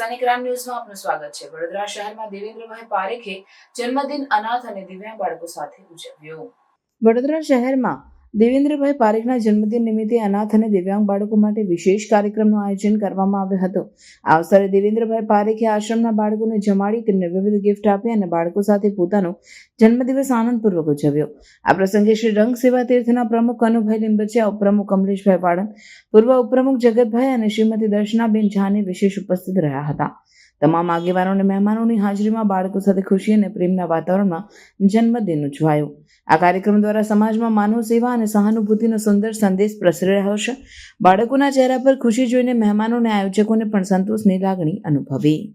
Hindustani crime ન્યૂઝમાં આપનું સ્વાગત છે. વડોદરા શહેરમાં દેવેન્દ્રભાઈ પારેખે જન્મદિન અનાથ અને દિવ્યાંગ બાળકો સાથે ઉજવ્યો. વડોદરા શહેરમાં દેવેન્દ્રભાઈ પારેખના જન્મદિન નિમિત્તે અનાથ અને દિવ્યાંગ બાળકો માટે વિશેષ કાર્યક્રમનું આયોજન કરવામાં આવ્યું હતું. આ અવસરે દેવેન્દ્રભાઈ પારેખે આશ્રમના બાળકોને જમાડી તેમને વિવિધ ગિફ્ટ આપી અને બાળકો સાથે પોતાનો જન્મદિવસ આનંદપૂર્વક ઉજવ્યો. આ પ્રસંગે શ્રી રંગ સેવા તીર્થના પ્રમુખ કનુભાઈ લીંબચિયા, ઉપપ્રમુખ કમલેશભાઈ વાળંદ, પૂર્વ ઉપપ્રમુખ જગતભાઈ અને શ્રીમતી દર્શનાબેન ઝાની વિશેષ ઉપસ્થિત રહ્યા હતા. તમામ આગેવાનો અને મહેમાનોની હાજરીમાં બાળકો સાથે ખુશી અને પ્રેમના વાતાવરણમાં જન્મદિન ઉજવાયો. આ કાર્યક્રમ દ્વારા સમાજમાં માનવ સેવા અને સહાનુભૂતિનો સુંદર સંદેશ પ્રસરી રહ્યો છે. બાળકોના ચહેરા પર ખુશી જોઈને મહેમાનો અને આયોજકોને પણ સંતોષની લાગણી અનુભવી.